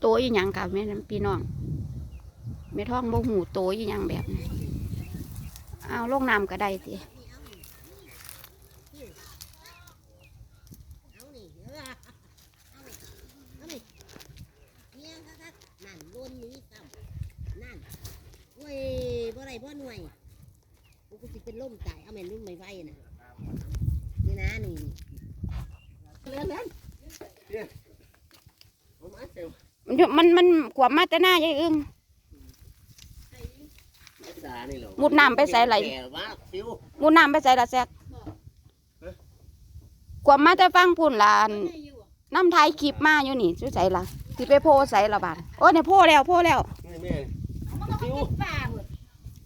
โตอีหยังค่ะแม่พี่น้องแม่ท้องบ่หูโตอีหยังแบบเอาลงน้ำก็ได้สิเอานี่เออเอานี่เอานี่เนี่ยคักๆนั่นโดนนี้ซ้ำนั่นโอ้ยบ่หน่วยกูสิเป็นลมตายเอาแม่นลุ่มไม่ไหวนะนี่นะนี่เรื่องนั้นผมอาจจะ มันอยู่มันมันขวบมาแต่หน้ายายอึ้งรักษานี่เหรอมุดน้ำไปใส่ไหล แก่ว่าฟิวหมูน้ำไปใส่ละแซกขวบมาแต่ฟังพุ่นลาน น้ำไทยคลิปมาอยู่นี่ชื่อใส่ละสิไปโพใส่ละบาดโอ้เนี่ยโพแล้วโพแล้วนี่แม่ฟิวป่าหมด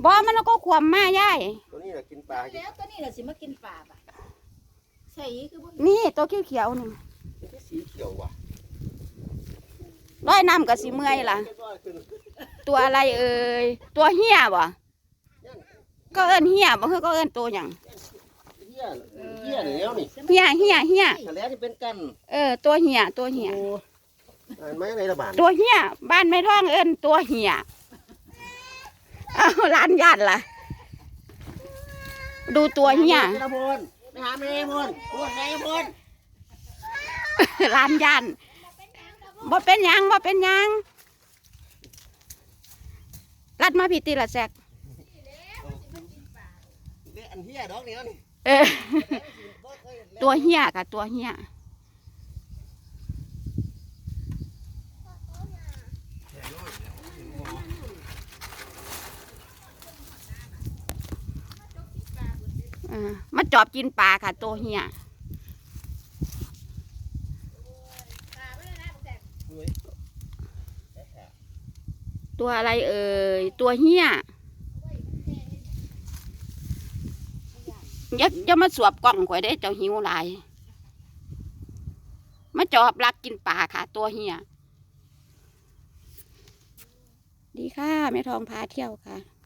บ่มันก็ขวบมายายตัวนี้น่ะกินปลากินแล้วตัวนี้เราสิมากินป่าป่ะใส่คือบ่นี่ตัวเขียวๆนี่สีเขียวว่ะ ร้อยน้ำกับสีเมื่อยล่ะ ตัวอะไรเอ่ยตัวเหี้ยบ่ก็เอิ้นเหี้ยบ่คือก็เอิ้นตัวหยังเหี้ยเหี้ยนี่แล้วนี่เหี้ยเหี้ยเหี้ยทะเลที่เป็นกันเออ ตัวเหี้ยตัวเหี้ยโอ้อ่านไหมในระบาดตัวเหี้ยบ้านไม่ท้องเอิ้นตัวเหี้ยเอาร้านญาติล่ะ ดูตัวเหี้ยธนพลไปหาแม่พลพลแม่พลร้านญาติ บ่เป็นหยังบ่เป็นหยังรัดมาผิดตีละแซกเด็กอันเหี้ยดอกนี่เอานี่เออตัวเหี้ยกับตัวเหี้ยเออมาจอบกินปลาค่ะตัวเหี้ย ตัวอะไรเอ่ย ตัวเหี้ยอย่าอย่ามาสวบกล่องข่อยได้เจ้าหิวหลายมาจอบรักกินป่าค่ะ ตัวเหี้ยดีค่ะแม่ทองพาเที่ยวค่ะ